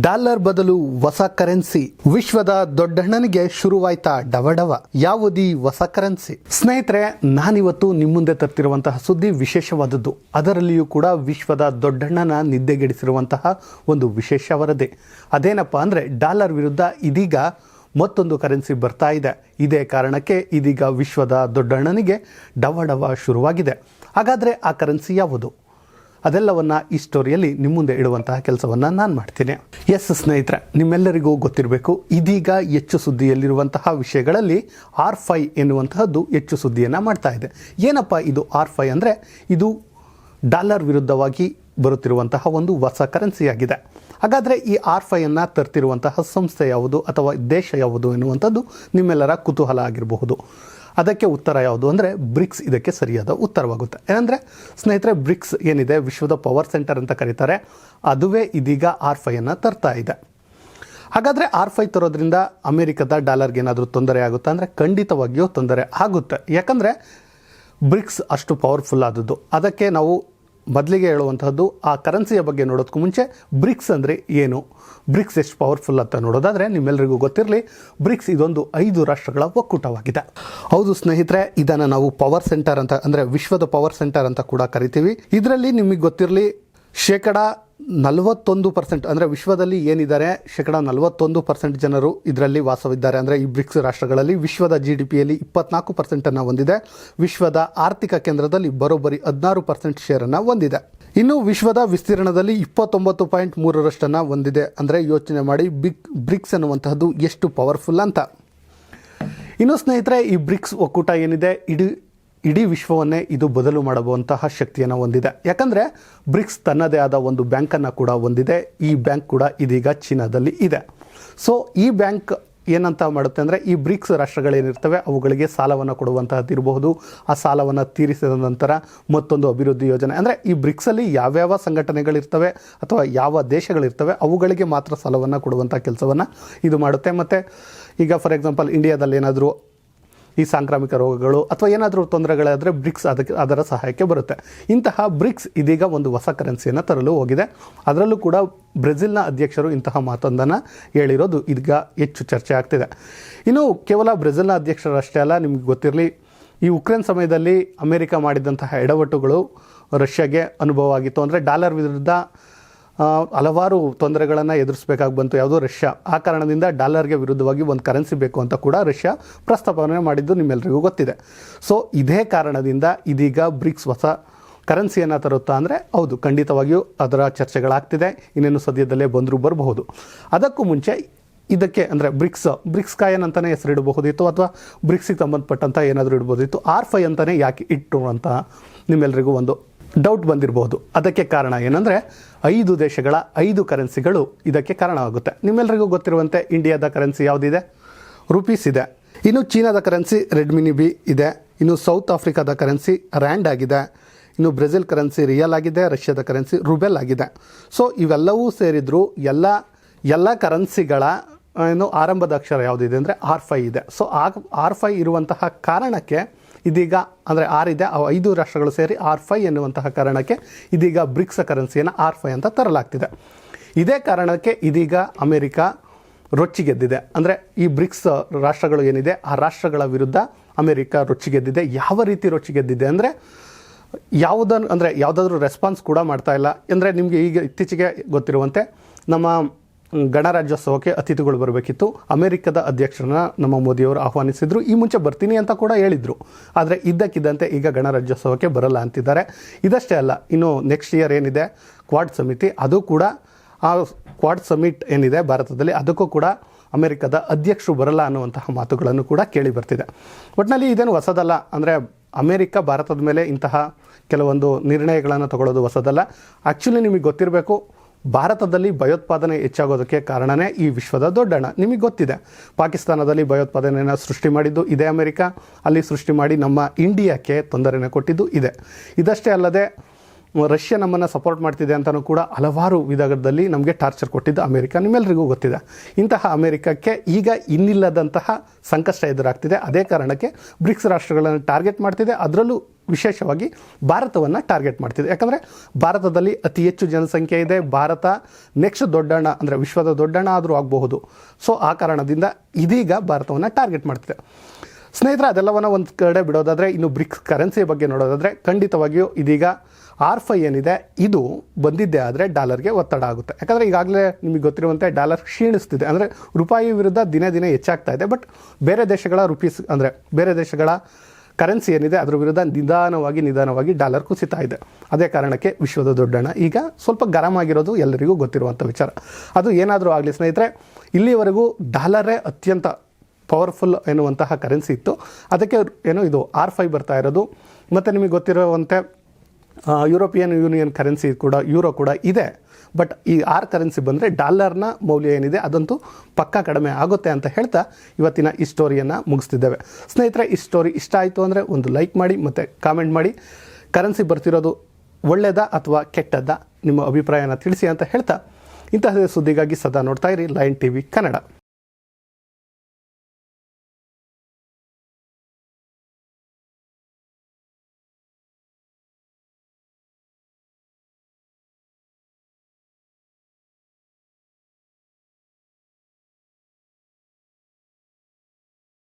Dollar ಬದಲು ಹೊಸ currency. ವಿಶ್ವದ ದೊಡ್ಡಣ್ಣನಿಗೆ ಶುರುವಾಯ್ತಾ ಡವಡವ. ಯಾವುದಿ ಹೊಸ ಕರೆನ್ಸಿ? ಸ್ನೇಹಿತರೆ, ನಾನಿವತ್ತು ನಿಮ್ಮ ಮುಂದೆ ತರ್ತಿರುವಂತಹ ಸುದ್ದಿ ವಿಶೇಷವಾದದ್ದು. ಅದರಲ್ಲಿಯೂ ಕೂಡ ವಿಶ್ವದ ದೊಡ್ಡಣ್ಣನ ನಿದ್ದೆಗೆಡಿಸಿರುವಂತಹ ಒಂದು ವಿಶೇಷ ವರದಿ. ಅದೇನಪ್ಪ ಅಂದ್ರೆ, ಡಾಲರ್ ವಿರುದ್ಧ ಇದೀಗ ಮತ್ತೊಂದು ಕರೆನ್ಸಿ ಬರ್ತಾ ಇದೆ. ಇದೇ ಕಾರಣಕ್ಕೆ ಇದೀಗ ವಿಶ್ವದ ದೊಡ್ಡಣ್ಣನಿಗೆ ಡವಡವ ಶುರುವಾಗಿದೆ. ಹಾಗಾದ್ರೆ ಆ ಕರೆನ್ಸಿ ಯಾವುದು? ಅದೆಲ್ಲವನ್ನ ಈ ಸ್ಟೋರಿಯಲ್ಲಿ ನಿಮ್ಮ ಮುಂದೆ ಇಡುವಂತಹ ಕೆಲಸವನ್ನ ನಾನು ಮಾಡ್ತೀನಿ. ಎಸ್ ಸ್ನೇಹಿತರೆ, ನಿಮ್ಮೆಲ್ಲರಿಗೂ ಗೊತ್ತಿರಬೇಕು, ಇದೀಗ ಹೆಚ್ಚು ಸುದ್ದಿಯಲ್ಲಿರುವಂತಹ ವಿಷಯಗಳಲ್ಲಿ ಆರ್ ಫೈ ಎನ್ನುವಂತಹದ್ದು ಹೆಚ್ಚು ಸುದ್ದಿಯನ್ನ ಮಾಡ್ತಾ ಇದೆ. ಏನಪ್ಪ ಇದು ಆರ್ ಫೈ ಅಂದರೆ? ಇದು ಡಾಲರ್ ವಿರುದ್ಧವಾಗಿ ಬರುತ್ತಿರುವಂತಹ ಒಂದು ಹೊಸ ಕರೆನ್ಸಿಯಾಗಿದೆ ಹಾಗಾದರೆ ಈ ಆರ್ ಫೈಯನ್ನು ತರ್ತಿರುವಂತಹ ಸಂಸ್ಥೆ ಯಾವುದು ಅಥವಾ ದೇಶ ಯಾವುದು ಎನ್ನುವಂಥದ್ದು ನಿಮ್ಮೆಲ್ಲರ ಕುತೂಹಲ ಆಗಿರಬಹುದು. ಅದಕ್ಕೆ ಉತ್ತರ ಯಾವುದು ಅಂದರೆ ಬ್ರಿಕ್ಸ್ ಇದಕ್ಕೆ ಸರಿಯಾದ ಉತ್ತರವಾಗುತ್ತೆ. ಏನಂದರೆ, ಸ್ನೇಹಿತರೆ, ಬ್ರಿಕ್ಸ್ ಏನಿದೆ? ವಿಶ್ವದ ಪವರ್ ಸೆಂಟರ್ ಅಂತ ಕರೀತಾರೆ. ಅದುವೇ ಇದೀಗ ಆರ್ ಫೈಯನ್ನು ತರ್ತಾ ಇದೆ. ಹಾಗಾದರೆ ಆರ್ ಫೈ ತರೋದ್ರಿಂದ ಅಮೆರಿಕದ ಡಾಲರ್ಗೆ ಏನಾದರೂ ತೊಂದರೆ ಆಗುತ್ತಾ? ಅಂದರೆ ಖಂಡಿತವಾಗಿಯೂ ತೊಂದರೆ ಆಗುತ್ತೆ. ಯಾಕಂದರೆ, ಬ್ರಿಕ್ಸ್ ಅಷ್ಟು ಪವರ್ಫುಲ್ ಆದದ್ದು. ಅದಕ್ಕೆ ನಾವು ಮೊದಲಿಗೆ ಹೇಳುವಂತಹದ್ದು ಆ ಕರೆನ್ಸಿಯ ಬಗ್ಗೆ ನೋಡೋದಕ್ಕೂ ಮುಂಚೆ ಬ್ರಿಕ್ಸ್ ಅಂದರೆ ಏನು? ಬ್ರಿಕ್ಸ್ ಎಷ್ಟು ಪವರ್ಫುಲ್ ಅಂತ ನೋಡೋದಾದರೆ ನಿಮ್ಮೆಲ್ಲರಿಗೂ ಗೊತ್ತಿರಲಿ ಬ್ರಿಕ್ಸ್ ಇದೊಂದು ಐದು ರಾಷ್ಟ್ರಗಳ ಒಕ್ಕೂಟವಾಗಿದೆ. ಹೌದು ಸ್ನೇಹಿತರೆ, ಇದನ್ನು ನಾವು ಪವರ್ ಸೆಂಟರ್ ಅಂತ ಅಂದರೆ ವಿಶ್ವದ ಪವರ್ ಸೆಂಟರ್ ಅಂತ ಕೂಡ ಕರಿತೀವಿ. ಇದರಲ್ಲಿ ನಿಮಗೆ ಗೊತ್ತಿರಲಿ, ಶೇಕಡ ನಲವತ್ತೊಂದು ಪರ್ಸೆಂಟ್ ಅಂದರೆ ವಿಶ್ವದಲ್ಲಿ ಏನಿದ್ದಾರೆ? ಶೇಕಡ ನಲವತ್ತೊಂದು ಪರ್ಸೆಂಟ್ ಜನರು ಇದರಲ್ಲಿ ವಾಸವಿದ್ದಾರೆ. ಅಂದರೆ ಈ ಬ್ರಿಕ್ಸ್ ರಾಷ್ಟ್ರಗಳಲ್ಲಿ ವಿಶ್ವದ ಜಿ ಡಿ ಪಿಯಲ್ಲಿ ಇಪ್ಪತ್ನಾಲ್ಕು ಪರ್ಸೆಂಟನ್ನು ಹೊಂದಿದೆ. ವಿಶ್ವದ ಆರ್ಥಿಕ ಕೇಂದ್ರದಲ್ಲಿ ಬರೋಬ್ಬರಿ ಹದಿನಾರು ಪರ್ಸೆಂಟ್ ಶೇರನ್ನು ಹೊಂದಿದೆ. ಇನ್ನು ವಿಶ್ವದ ವಿಸ್ತೀರ್ಣದಲ್ಲಿ ಇಪ್ಪತ್ತೊಂಬತ್ತು ಪಾಯಿಂಟ್ ಮೂರರಷ್ಟನ್ನು ಹೊಂದಿದೆ. ಅಂದರೆ ಯೋಚನೆ ಮಾಡಿ ಬಿಗ್ ಬ್ರಿಕ್ಸ್ ಅನ್ನುವಂತಹದ್ದು ಎಷ್ಟು ಪವರ್ಫುಲ್ ಅಂತ. ಇನ್ನು ಸ್ನೇಹಿತರೆ, ಈ ಬ್ರಿಕ್ಸ್ ಒಕ್ಕೂಟ ಏನಿದೆ? ಇಡೀ ಇಡೀ ವಿಶ್ವವನ್ನೇ ಇದು ಬದಲು ಮಾಡುವಂತಹ ಶಕ್ತಿಯನ್ನು ಹೊಂದಿದೆ. ಯಾಕಂದರೆ ಬ್ರಿಕ್ಸ್ ತನ್ನದೇ ಆದ ಒಂದು ಬ್ಯಾಂಕನ್ನು ಕೂಡ ಹೊಂದಿದೆ. ಈ ಬ್ಯಾಂಕ್ ಕೂಡ ಇದೀಗ ಚೀನಾದಲ್ಲಿ ಇದೆ. ಸೊ ಈ ಬ್ಯಾಂಕ್ ಏನಂತ ಮಾಡುತ್ತೆ ಅಂದರೆ ಈ ಬ್ರಿಕ್ಸ್ ರಾಷ್ಟ್ರಗಳೇನಿರ್ತವೆ ಅವುಗಳಿಗೆ ಸಾಲವನ್ನು ಕೊಡುವಂತಹದ್ದು ಇರಬಹುದು. ಆ ಸಾಲವನ್ನು ತೀರಿಸಿದ ನಂತರ ಮತ್ತೊಂದು ಅಭಿವೃದ್ಧಿ ಯೋಜನೆ. ಅಂದರೆ ಈ ಬ್ರಿಕ್ಸಲ್ಲಿ ಯಾವ್ಯಾವ ಸಂಘಟನೆಗಳಿರ್ತವೆ ಅಥವಾ ಯಾವ ದೇಶಗಳಿರ್ತವೆ ಅವುಗಳಿಗೆ ಮಾತ್ರ ಸಾಲವನ್ನು ಕೊಡುವಂಥ ಕೆಲಸವನ್ನು ಇದು ಮಾಡುತ್ತೆ. ಮತ್ತು ಈಗ ಫಾರ್ ಎಕ್ಸಾಂಪಲ್ ಇಂಡಿಯಾದಲ್ಲಿ ಏನಾದರೂ ಈ ಸಾಂಕ್ರಾಮಿಕ ರೋಗಗಳು ಅಥವಾ ಏನಾದರೂ ತೊಂದರೆಗಳಾದರೆ ಬ್ರಿಕ್ಸ್ ಅದಕ್ಕೆ ಅದರ ಸಹಾಯಕ್ಕೆ ಬರುತ್ತೆ. ಇಂತಹ ಬ್ರಿಕ್ಸ್ ಇದೀಗ ಒಂದು ಹೊಸ ಕರೆನ್ಸಿಯನ್ನು ತರಲು ಹೋಗಿದೆ. ಅದರಲ್ಲೂ ಕೂಡ ಬ್ರೆಜಿಲ್ನ ಅಧ್ಯಕ್ಷರು ಇಂತಹ ಮಾತೊಂದನ್ನು ಹೇಳಿರೋದು ಈಗ ಹೆಚ್ಚು ಚರ್ಚೆ ಆಗ್ತಿದೆ. ಇನ್ನು ಕೇವಲ ಬ್ರೆಜಿಲ್ನ ಅಧ್ಯಕ್ಷರಷ್ಟೇ ಅಲ್ಲ, ನಿಮ್ಗೆ ಗೊತ್ತಿರಲಿ, ಈ ಉಕ್ರೇನ್ ಸಮಯದಲ್ಲಿ ಅಮೆರಿಕ ಮಾಡಿದಂತಹ ಎಡವಟ್ಟುಗಳು ರಷ್ಯಾಗೆ ಅನುಭವ ಆಗಿತ್ತು. ಅಂದರೆ ಡಾಲರ್ ವಿರುದ್ಧ ಹಲವಾರು ತೊಂದರೆಗಳನ್ನು ಎದುರಿಸಬೇಕಾಗಿ ಬಂತು. ಯಾವುದೋ ರಷ್ಯಾ. ಆ ಕಾರಣದಿಂದ ಡಾಲರ್ಗೆ ವಿರುದ್ಧವಾಗಿ ಒಂದು ಕರೆನ್ಸಿ ಬೇಕು ಅಂತ ಕೂಡ ರಷ್ಯಾ ಪ್ರಸ್ತಾಪನೆ ಮಾಡಿದ್ದು ನಿಮ್ಮೆಲ್ಲರಿಗೂ ಗೊತ್ತಿದೆ. ಸೊ, ಇದೇ ಕಾರಣದಿಂದ ಇದೀಗ ಬ್ರಿಕ್ಸ್ ಹೊಸ ಕರೆನ್ಸಿಯನ್ನು ತರುತ್ತಾ ಅಂದರೆ ಹೌದು, ಖಂಡಿತವಾಗಿಯೂ ಅದರ ಚರ್ಚೆಗಳಾಗ್ತಿದೆ. ಇನ್ನೇನು ಸದ್ಯದಲ್ಲೇ ಬಂದರೂ ಬರಬಹುದು. ಅದಕ್ಕೂ ಮುಂಚೆ ಇದಕ್ಕೆ ಅಂದರೆ ಬ್ರಿಕ್ಸ್ ಬ್ರಿಕ್ಸ್ ಕಾಯನ್ ಅಂತಲೇ ಹೆಸರಿಡಬಹುದಿತ್ತು ಅಥವಾ ಬ್ರಿಕ್ಸಿಗೆ ಸಂಬಂಧಪಟ್ಟಂಥ ಏನಾದರೂ ಇಡ್ಬೋದಿತ್ತು ಆರ್ ಫೈ ಅಂತಲೇ ಯಾಕೆ ಇಟ್ಟು ಅಂತ ನಿಮ್ಮೆಲ್ಲರಿಗೂ ಒಂದು ಡೌಟ್ ಬಂದಿರಬಹುದು ಅದಕ್ಕೆ ಕಾರಣ ಏನಂದರೆ ಐದು ದೇಶಗಳ ಐದು ಕರೆನ್ಸಿಗಳು ಇದಕ್ಕೆ ಕಾರಣವಾಗುತ್ತೆ. ನಿಮ್ಮೆಲ್ಲರಿಗೂ ಗೊತ್ತಿರುವಂತೆ ಇಂಡಿಯಾದ ಕರೆನ್ಸಿ ಯಾವುದಿದೆ? ರುಪೀಸ್ ಇದೆ. ಇನ್ನು ಚೀನಾದ ಕರೆನ್ಸಿ ರೆಡ್ಮಿನಿ ಬಿ ಇದೆ. ಇನ್ನು ಸೌತ್ ಆಫ್ರಿಕಾದ ಕರೆನ್ಸಿ ರ್ಯಾಂಡ್ ಆಗಿದೆ. ಇನ್ನು ಬ್ರೆಜಿಲ್ ಕರೆನ್ಸಿ ರಿಯಲ್ ಆಗಿದೆ. ರಷ್ಯಾದ ಕರೆನ್ಸಿ ರುಬೆಲ್ ಆಗಿದೆ. ಸೊ ಇವೆಲ್ಲವೂ ಸೇರಿದ್ರು ಎಲ್ಲ ಎಲ್ಲ ಕರೆನ್ಸಿಗಳ ಏನು ಆರಂಭದ ಅಕ್ಷರ ಯಾವುದಿದೆ ಅಂದರೆ ಆರ್ ಫೈ ಇದೆ. ಸೊ ಆರ್ ಫೈ ಇರುವಂತಹ ಕಾರಣಕ್ಕೆ ಇದೀಗ ಅಂದರೆ ಇದೆ. ಆ ಐದು ರಾಷ್ಟ್ರಗಳು ಸೇರಿ ಆರ್ ಫೈ ಎನ್ನುವಂತಹ ಕಾರಣಕ್ಕೆ ಇದೀಗ ಬ್ರಿಕ್ಸ್ ಕರೆನ್ಸಿಯನ್ನು ಆರ್ ಫೈ ಅಂತ ತರಲಾಗ್ತಿದೆ. ಇದೇ ಕಾರಣಕ್ಕೆ ಇದೀಗ ಅಮೆರಿಕ ರೊಚ್ಚಿಗೆದ್ದಿದೆ ಅಂದರೆ ಈ ಬ್ರಿಕ್ಸ್ ರಾಷ್ಟ್ರಗಳು ಏನಿದೆ, ಆ ರಾಷ್ಟ್ರಗಳ ವಿರುದ್ಧ ಅಮೆರಿಕ ರೊಚ್ಚಿಗೆದ್ದಿದೆ ಯಾವ ರೀತಿ ರೊಚ್ಚಿಗೆದ್ದಿದೆ ಅಂದರೆ ಯಾವುದನ್ನು ಅಂದರೆ ಯಾವುದಾದ್ರೂ ರೆಸ್ಪಾನ್ಸ್ ಕೂಡ ಮಾಡ್ತಾ ಇಲ್ಲ. ಅಂದರೆ ನಿಮಗೆ ಈಗ ಇತ್ತೀಚೆಗೆ ಗೊತ್ತಿರುವಂತೆ ನಮ್ಮ ಗಣರಾಜ್ಯೋತ್ಸವಕ್ಕೆ ಅತಿಥಿಗಳು ಬರಬೇಕಿತ್ತು. ಅಮೆರಿಕದ ಅಧ್ಯಕ್ಷರನ್ನ ನಮ್ಮ ಮೋದಿಯವರು ಆಹ್ವಾನಿಸಿದ್ರು. ಈ ಮುಂಚೆ ಬರ್ತೀನಿ ಅಂತ ಕೂಡ ಹೇಳಿದರು. ಆದರೆ ಇದ್ದಕ್ಕಿದ್ದಂತೆ ಈಗ ಗಣರಾಜ್ಯೋತ್ಸವಕ್ಕೆ ಬರಲ್ಲ ಅಂತಿದ್ದಾರೆ. ಇದಷ್ಟೇ ಅಲ್ಲ, ಇನ್ನು ನೆಕ್ಸ್ಟ್ ಇಯರ್ ಏನಿದೆ? ಕ್ವಾಡ್ ಸಮಿತಿ ಅದು ಕೂಡ, ಆ ಕ್ವಾಡ್ ಸಮಿಟ್ ಏನಿದೆ ಭಾರತದಲ್ಲಿ, ಅದಕ್ಕೂ ಕೂಡ ಅಮೆರಿಕದ ಅಧ್ಯಕ್ಷರು ಬರಲ್ಲ ಅನ್ನುವಂತಹ ಮಾತುಗಳನ್ನು ಕೂಡ ಕೇಳಿ ಬರ್ತಿದೆ. ಒಟ್ಟಿನಲ್ಲಿ ಇದೇನು ಹೊಸದಲ್ಲ? ಅಂದರೆ ಅಮೆರಿಕ ಭಾರತದ ಮೇಲೆ ಇಂತಹ ಕೆಲವೊಂದು ನಿರ್ಣಯಗಳನ್ನು ತಗೊಳ್ಳೋದು ಹೊಸದಲ್ಲ. ಆ್ಯಕ್ಚುಲಿ ನಿಮಗೆ ಗೊತ್ತಿರಬೇಕು ಭಾರತದಲ್ಲಿ ಭಯೋತ್ಪಾದನೆ ಹೆಚ್ಚಾಗೋದಕ್ಕೆ ಕಾರಣನೇ ಈ ವಿಶ್ವದ ದೊಡ್ಡಣ ನಿಮಗೆ ಗೊತ್ತಿದೆ, ಪಾಕಿಸ್ತಾನದಲ್ಲಿ ಭಯೋತ್ಪಾದನೆಯನ್ನು ಸೃಷ್ಟಿ ಮಾಡಿದ್ದು ಇದೇ ಅಮೆರಿಕ, ಅಲ್ಲಿ ಸೃಷ್ಟಿ ಮಾಡಿ ನಮ್ಮ ಇಂಡಿಯಾಕ್ಕೆ ತೊಂದರೆನ ಕೊಟ್ಟಿದ್ದು ಇದೆ. ಇದಷ್ಟೇ ಅಲ್ಲದೆ, ರಷ್ಯಾ ನಮ್ಮನ್ನು ಸಪೋರ್ಟ್ ಮಾಡ್ತಿದೆ ಅಂತಲೂ ಕೂಡ ಹಲವಾರು ವಿಧದಲ್ಲಿ ನಮಗೆ ಟಾರ್ಚರ್ ಕೊಟ್ಟಿದ್ದು ಅಮೆರಿಕ. ನಿಮ್ಮೆಲ್ಲರಿಗೂ ಗೊತ್ತಿದೆ. ಇಂತಹ ಅಮೆರಿಕಕ್ಕೆ ಈಗ ಇನ್ನಿಲ್ಲದಂತಹ ಸಂಕಷ್ಟ ಎದುರಾಗ್ತಿದೆ. ಅದೇ ಕಾರಣಕ್ಕೆ ಬ್ರಿಕ್ಸ್ ರಾಷ್ಟ್ರಗಳನ್ನು ಟಾರ್ಗೆಟ್ ಮಾಡ್ತಿದೆ. ಅದರಲ್ಲೂ ವಿಶೇಷವಾಗಿ ಭಾರತವನ್ನು ಟಾರ್ಗೆಟ್ ಮಾಡ್ತಿದೆ. ಯಾಕಂದರೆ ಭಾರತದಲ್ಲಿ ಅತಿ ಹೆಚ್ಚು ಜನಸಂಖ್ಯೆ ಇದೆ. ಭಾರತ ನೆಕ್ಸ್ಟ್ ದೊಡ್ಡಣ್ಣ, ಅಂದರೆ ವಿಶ್ವದ ದೊಡ್ಡಣ್ಣ ಆದರೂ ಆಗಬಹುದು. ಸೊ ಆ ಕಾರಣದಿಂದ ಇದೀಗ ಭಾರತವನ್ನು ಟಾರ್ಗೆಟ್ ಮಾಡ್ತಿದೆ. ಸ್ನೇಹಿತರೆ, ಅದೆಲ್ಲವನ್ನು ಒಂದು ಕಡೆ ಬಿಡೋದಾದರೆ, ಇನ್ನು ಬ್ರಿಕ್ಸ್ ಕರೆನ್ಸಿ ಬಗ್ಗೆ ನೋಡೋದಾದರೆ, ಖಂಡಿತವಾಗಿಯೂ ಇದೀಗ ಆರ್ ಫೈ ಏನಿದೆ, ಇದು ಬಂದಿದ್ದೇ ಆದರೆ ಡಾಲರ್ಗೆ ಒತ್ತಡ ಆಗುತ್ತೆ. ಯಾಕಂದರೆ ಈಗಾಗಲೇ ನಿಮಗೆ ಗೊತ್ತಿರುವಂತೆ ಡಾಲರ್ ಕ್ಷೀಣಿಸ್ತಿದೆ. ಅಂದರೆ ರೂಪಾಯಿ ವಿರುದ್ಧ ದಿನೇ ದಿನೇ ಹೆಚ್ಚಾಗ್ತಾ ಇದೆ. ಬಟ್ ಬೇರೆ ದೇಶಗಳ ರುಪೀಸ್ ಅಂದರೆ ಬೇರೆ ದೇಶಗಳ ಕರೆನ್ಸಿ ಏನಿದೆ ಅದರ ವಿರುದ್ಧ ನಿಧಾನವಾಗಿ ನಿಧಾನವಾಗಿ ಡಾಲರ್ ಕುಸಿತಾ ಇದೆ. ಅದೇ ಕಾರಣಕ್ಕೆ ವಿಶ್ವದ ದೊಡ್ಡಣ ಈಗ ಸ್ವಲ್ಪ ಗರಂ ಆಗಿರೋದು ಎಲ್ಲರಿಗೂ ಗೊತ್ತಿರುವಂಥ ವಿಚಾರ. ಅದು ಏನಾದರೂ ಆಗಲಿ ಸ್ನೇಹಿತರೆ, ಇಲ್ಲಿವರೆಗೂ ಡಾಲರೇ ಅತ್ಯಂತ ಪವರ್ಫುಲ್ ಎನ್ನುವಂತಹ ಕರೆನ್ಸಿ ಇತ್ತು. ಅದಕ್ಕೆ ಏನು ಇದು ಆರ್ ಫೈ ಬರ್ತಾ ಇರೋದು. ಮತ್ತು ನಿಮಗೆ ಗೊತ್ತಿರುವಂತೆ ಯುರೋಪಿಯನ್ ಯೂನಿಯನ್ ಕರೆನ್ಸಿ ಕೂಡ, ಯೂರೋ ಕೂಡ ಇದೆ. ಬಟ್ ಈ ಆರ್ ಕರೆನ್ಸಿ ಬಂದರೆ ಡಾಲರ್ನ ಮೌಲ್ಯ ಏನಿದೆ ಅದಂತೂ ಪಕ್ಕಾ ಕಡಿಮೆ ಆಗುತ್ತೆ ಅಂತ ಹೇಳ್ತಾ ಇವತ್ತಿನ ಈ ಸ್ಟೋರಿಯನ್ನು ಮುಗಿಸ್ತಿದ್ದೇವೆ. ಸ್ನೇಹಿತರೆ, ಈ ಸ್ಟೋರಿ ಇಷ್ಟ ಆಯಿತು ಅಂದರೆ ಒಂದು ಲೈಕ್ ಮಾಡಿ ಮತ್ತು ಕಾಮೆಂಟ್ ಮಾಡಿ. ಕರೆನ್ಸಿ ಬರ್ತಿರೋದು ಒಳ್ಳೆಯದಾ ಅಥವಾ ಕೆಟ್ಟದ್ದ ನಿಮ್ಮ ಅಭಿಪ್ರಾಯನ ತಿಳಿಸಿ ಅಂತ ಹೇಳ್ತಾ ಇಂತಹ ಸುದ್ದಿಗಾಗಿ ಸದಾ ನೋಡ್ತಾ ಇರಿ ಲೈನ್ ಟಿ ವಿ ಕನ್ನಡ.